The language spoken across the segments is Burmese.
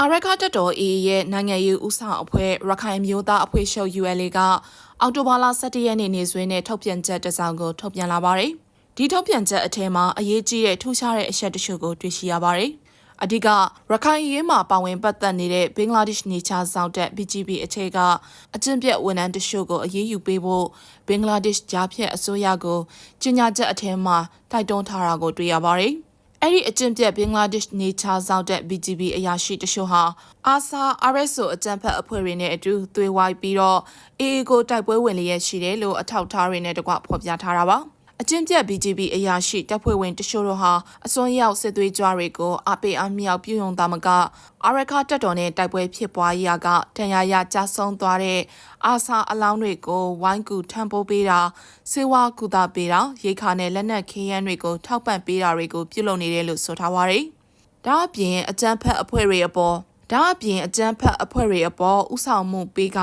အာရခတက်တော် AA ရဲ့နိုင်ငံရေးဥဆောင်အဖွဲ့ရခိုင်မျိုးသားအဖွဲ့ချုပ် ULA ကအောက်တိုဘာလ17ရက်နေ့နေ့စွဲနဲ့ထုတ်ပြန်ချက်တစ်စောင်ကိုထုတ်ပြန်လာပါတယ်။ဒီထုတ်ပြန်ချက်အထက်မှာအရေးကြီးတဲ့ထူးခြားတဲ့အချက်တချို့ကိုတွေ့ရှိရပါတယ်။အဓိကရခိုင်ရေးမှာပါဝင်ပတ်သက်နေတဲ့ဘင်္ဂလားဒေ့ရှ်နေချာဆောင်တဲ့ BGB အထက်ကအကျင့်ပြတ်ဝန်ထမ်းတချို့ကိုအရေးယူပေးဖို့ဘင်္ဂလားဒေ့ရှ်ဂျာဖြတ်အစိုးရကိုကြေညာချက်အထက်မှာတိုက်တွန်းထားတာကိုတွေ့ရပါတယ်။ အဲ့ဒီအကျင့်ပြတ်ဘင်္ဂလားဒေ့ရှ်နေချာဆောင်တဲ့ BGB အရာရှိတချို့ဟာအာဆာ RSO အကြံဖက်အဖွဲ့တွေနဲ့အတူသွေးဝိုင်းပြီးတော့ AA ကိုတိုက်ပွဲဝင်လျက်ရှိတယ်လို့အထောက်ထားတွေနဲ့တကွဖော်ပြထားတာပါ။ အကျင့်ပြတ် BGB အရာရှိတပ်ဖွဲ့ဝင်တချို့တို့ဟာအစွန်းရောက်စစ်သွေးကြွတွေကိုအပေအမြောက်ပြုံယုံသားမကအရခတပ်တော်နဲ့တိုက်ပွဲဖြစ်ပွားရာကတန်ရာရကြဆုံးသွားတဲ့အာဆာအလောင်းတွေကိုဝိုင်းကူထမ်းပိုးပေးတာစေဝါကူတာပေးတာရိခါနဲ့လက်နက်ခေးရန်တွေကိုထောက်ပံ့ပေးတာတွေကိုပြုလုပ်နေတယ်လို့ဆိုထားပါရယ်။ဒါအပြင်အကြမ်းဖက်အဖွဲ့တွေအပေါ်ဒါအပြင်အကြမ်းဖက်အဖွဲ့တွေအပေါ်ဥဆောင်မှုပေးက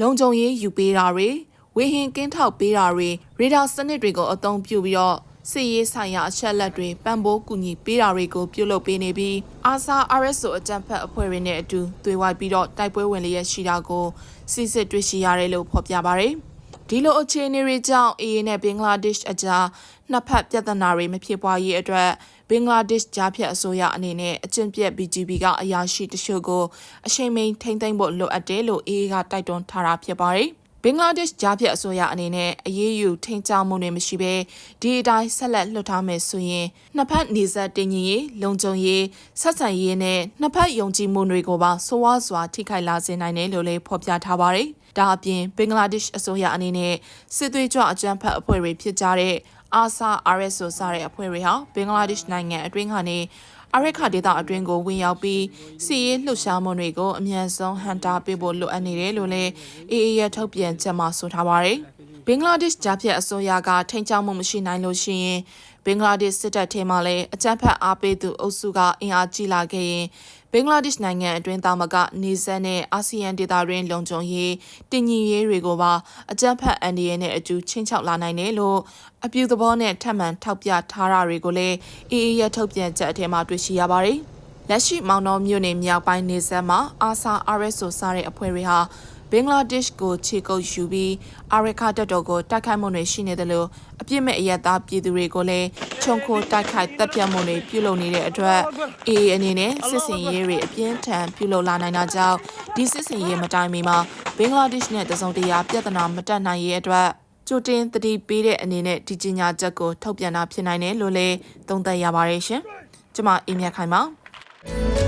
လုံခြုံရေးယူပေးတာတွေ ဝေဟင်ကင်းထောက်ပေးတာတွေရေဒါစနစ်တွေကိုအသုံးပြုပြီးတော့စစ်ရေးဆိုင်ရာအချက်လက်တွေပံ့ပိုးကူညီပေးတာတွေကိုပြုလုပ်ပေးနေပြီးအာဆာ RSO အကြံဖက်အဖွဲ့တွေနဲ့အတူတွေ့ဝိုက်ပြီးတော့တိုက်ပွဲဝင်လျက်ရှိတာကိုစစ်စစ်တွေ့ရှိရတယ်လို့ဖော်ပြပါရယ်ဒီလိုအခြေအနေတွေကြောင့် AA နဲ့ဘင်္ဂလားဒေ့ရှ်အကြားနှစ်ဖက်ပြဿနာတွေမဖြစ်ပွားရေးအတွက်ဘင်္ဂလားဒေ့ရှ်ကြားဖြတ်အစိုးရအနေနဲ့အကျင့်ပြတ် BGB ကအရာရှိတချို့ကိုအချိန်မိန်ထိမ့်သိမ့်ဖို့လိုအပ်တယ်လို့ AA ကတိုက်တွန်းထားတာဖြစ်ပါတယ်။ ဘင်္ဂလားဒေ့ရှ်ကြားဖြတ်အစိုးရအနေနဲ့အရေးယူထိန်းချုပ်မှုတွေမရှိဘဲဒီအတိုင်းဆက်လက်လွှတ်ထားမယ်ဆိုရင်နှစ်ဖက်နေဆက်တင်ကြီးရေးလုံခြုံရေးဆက်ဆံရေးနဲ့နှစ်ဖက်ယုံကြည်မှုတွေကိုပါဆိုးဝါးစွာထိခိုက်လာစေနိုင်တယ်လို့လည်းဖော်ပြထားပါတယ်။ဒါအပြင်ဘင်္ဂလားဒေ့ရှ်အစိုးရအနေနဲ့စစ်သွေးကြွအကြမ်းဖက်အဖွဲ့တွေဖြစ်ကြတဲ့အာဆာ RSO စတဲ့အဖွဲ့တွေဟာဘင်္ဂလားဒေ့ရှ်နိုင်ငံအတွင်းကနေ အရက်ခဒေတာအတွင်းကိုဝင်ရောက်ပြီးစီရေးလှုပ်ရှားမှုတွေကိုအမြန်ဆုံးဟန်တာပေးဖို့လိုအပ်နေတယ်လို့လည်းအေအေရထုတ်ပြန်ချက်မှာဆိုထားပါတယ်။ဘင်္ဂလားဒေ့ရှ်ဂျာဖြတ်အစိုးရကထိန်းချုပ်မှုမရှိနိုင်လို့ရှိရင်ဘင်္ဂလားဒေ့ရှ်စစ်တပ်ထဲမှာလည်းအကြမ်းဖက်အားပေးသူအုပ်စုကအင်အားကြီးလာခဲ့ရင်ဘ င်္ဂလားဒေ့ရှ်နိုင်ငံအတွင်းသားမကနေဆက်နဲ့အာဆီယံဒေသတွင်းလုံခြုံရေးတည်ငြိမ်ရေးတွေကိုပါအကြမ်းဖက်အန်ဒီရဲနဲ့အကျူချင်းချောက်လာနိုင်တယ်လို့အပြူသဘောနဲ့ထပ်မံထောက်ပြထားတာတွေကိုလည်းအေးအေးရထုတ်ပြန်ချက်အထက်မှာတွေ့ရှိရပါတယ်။လက်ရှိမောင်နှောမြို့နယ်မြောက်ပိုင်းနေဆက်မှာအာဆာ RSO စတဲ့အဖွဲ့တွေဟာဘင်္ဂလားဒေ့ရှ်ကိုခြေကုပ်ယူပြီးအာရခတပ်တော်ကိုတိုက်ခိုက်မှုတွေရှိနေတယ်လို့အပြစ်မဲ့အရက်သားပြည်သူတွေကိုလည်း ခြုံခိုတိုက်ခိုက်တပ်ဖြတ်မှုတွေပြုလုပ်နေတဲ့အတွက်အေအေအနေနဲ့စစ်စင်ရေးတွေအပြင်းထန်ပြုလုပ်လာနိုင်တာကြောင့်ဒီစစ်စင်ရေးမတိုင်မီမှာဘင်္ဂလားဒေ့ရှ်နဲ့တစုံတရာပြဿနာမတက်နိုင်ရဲ့အတွက်ကြိုတင်တတိပေးတဲ့အနေနဲ့ဒီကြီးညာချက်ကိုထုတ်ပြန်တာဖြစ်နိုင်တယ်လို့လည်းသုံးသပ်ရပါတယ်ရှင်။ကျွန်မအေးမြတ်ခိုင်ပါ